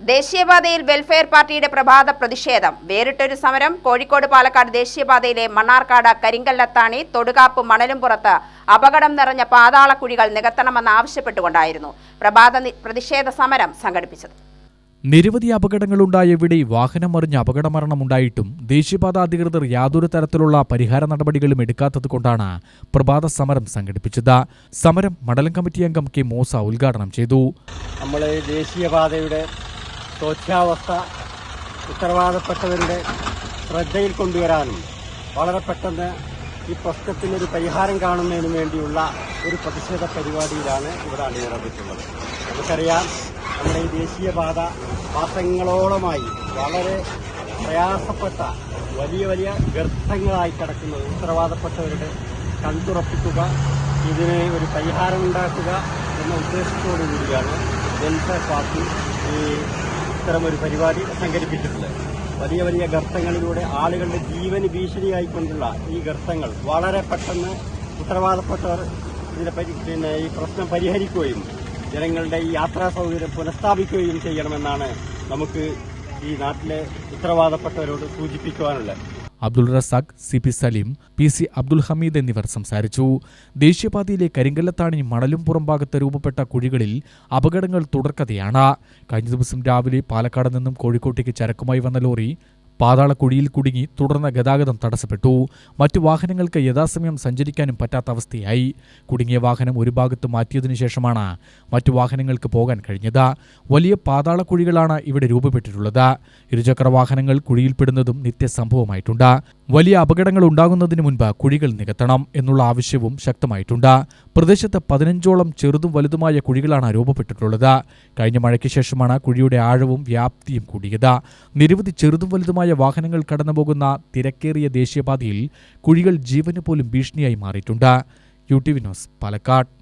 ദേശീയപാതയിൽ വെൽഫെയർ പാർട്ടിയുടെ പ്രഭാത പ്രതിഷേധം. വേറിട്ടൊരു സമരം കോഴിക്കോട് പാലക്കാട് ദേശീയപാതയിലെ മണ്ണാർക്കാട് കരിങ്കല്ലത്താണി തൊടുകാപ്പ് മണലും പുറത്ത് അപകടം നിറഞ്ഞ പാതാളക്കുഴികൾ നികത്തണമെന്ന് ആവശ്യപ്പെട്ടുകൊണ്ടായിരുന്നു പ്രഭാത പ്രതിഷേധ സമരം സംഘടിപ്പിച്ചത്. നിരവധി അപകടങ്ങളുണ്ടായ ഇവിടെ വാഹനം മറിഞ്ഞ് അപകടമരണമുണ്ടായിട്ടും ദേശീയപാത അധികൃതർ യാതൊരു തരത്തിലുള്ള പരിഹാര നടപടികളും എടുക്കാത്തത് കൊണ്ടാണ് പ്രഭാത സമരം സംഘടിപ്പിച്ചത്. സമരം മണ്ഡലം കമ്മിറ്റി അംഗം കെ മോസ ഉദ്ഘാടനം ചെയ്തു. നമ്മൾ ദേശീയപാതയുടെ ശോച്യാവസ്ഥ ഉത്തരവാദപ്പെട്ടവരുടെ ശ്രദ്ധയിൽ കൊണ്ടുവരാനും വളരെ പെട്ടെന്ന് ഈ പ്രശ്നത്തിനൊരു പരിഹാരം കാണുന്നതിനു വേണ്ടിയുള്ള ഒരു പ്രതിഷേധ പരിപാടിയിലാണ് ഇവിടെ അണിനിരന്നിട്ടുള്ളത്. നമുക്കറിയാം നമ്മുടെ ഈ ദേശീയപാത മാസങ്ങളോളമായി വളരെ പ്രയാസപ്പെട്ട വലിയ വലിയ ഗർത്തങ്ങളായി കിടക്കുന്നത്. ഉത്തരവാദപ്പെട്ടവരുടെ കൺതുറപ്പിക്കുക ഇതിന് ഒരു പരിഹാരം ഉണ്ടാക്കുക എന്ന ഉദ്ദേശത്തോടു കൂടിയാണ് വെൽഫെയർ പാർട്ടി ഈ ഇത്തരമൊരു പരിപാടി സംഘടിപ്പിച്ചിട്ടുള്ളത് വലിയ വലിയ ഗർത്തങ്ങളിലൂടെ ആളുകളുടെ ജീവന് ഭീഷണിയായിക്കൊണ്ടുള്ള ഈ ഗർത്തങ്ങൾ വളരെ പെട്ടെന്ന് ഉത്തരവാദപ്പെട്ടവർ ഇതിനെ പിന്നെ ഈ പ്രശ്നം പരിഹരിക്കുകയും ജനങ്ങളുടെ ഈ യാത്രാ സൗകര്യം പുനഃസ്ഥാപിക്കുകയും ചെയ്യണമെന്നാണ് നമുക്ക് ഈ നാട്ടിലെ ഉത്തരവാദപ്പെട്ടവരോട് സൂചിപ്പിക്കുവാനുള്ളത്. Abdul Razak C P Saleem P C Abdul Hameed എന്നിവർ സംസാരിച്ചു. ദേശീയപാതയിലെ കരിങ്കല്ലത്താണി മണലും പുറംഭാഗത്ത് രൂപപ്പെട്ട കുഴികളിൽ അപകടങ്ങൾ തുടർക്കഥയാണ്. കഴിഞ്ഞ ദിവസം രാവിലെ പാലക്കാട് നിന്നും കോഴിക്കോട്ടേക്ക് ചരക്കുമായി വന്ന ലോറി പാതാളക്കുഴിയിൽ കുടുങ്ങി തുടർന്ന് ഗതാഗതം തടസ്സപ്പെട്ടു. മറ്റു വാഹനങ്ങൾക്ക് യഥാസമയം സഞ്ചരിക്കാനും പറ്റാത്ത അവസ്ഥയായി. കുടുങ്ങിയ വാഹനം ഒരു ഭാഗത്ത് മാറ്റിയതിനു ശേഷമാണ് മറ്റു വാഹനങ്ങൾക്ക് പോകാൻ കഴിഞ്ഞത്. വലിയ പാതാളക്കുഴികളാണ് ഇവിടെ രൂപപ്പെട്ടിട്ടുള്ളത്. ഇരുചക്ര വാഹനങ്ങൾ കുഴിയിൽപ്പെടുന്നതും നിത്യസംഭവമായിട്ടുണ്ട്. വലിയ അപകടങ്ങൾ ഉണ്ടാകുന്നതിന് മുൻപ് കുഴികൾ നികത്തണം എന്നുള്ള ആവശ്യവും ശക്തമായിട്ടുണ്ട്. പ്രദേശത്ത് പതിനഞ്ചോളം ചെറുതും വലുതുമായ കുഴികളാണ് രൂപപ്പെട്ടിട്ടുള്ളത്. കഴിഞ്ഞ മഴയ്ക്ക് ശേഷമാണ് കുഴിയുടെ ആഴവും വ്യാപ്തിയും കൂടിയത്. നിരവധി ചെറുതും വലുതുമായ വാഹനങ്ങൾ കടന്നുപോകുന്ന തിരക്കേറിയ ദേശീയപാതയിൽ കുഴികൾ ജീവന് പോലും ഭീഷണിയായി മാറിയിട്ടുണ്ട്. U T V news Palakkad.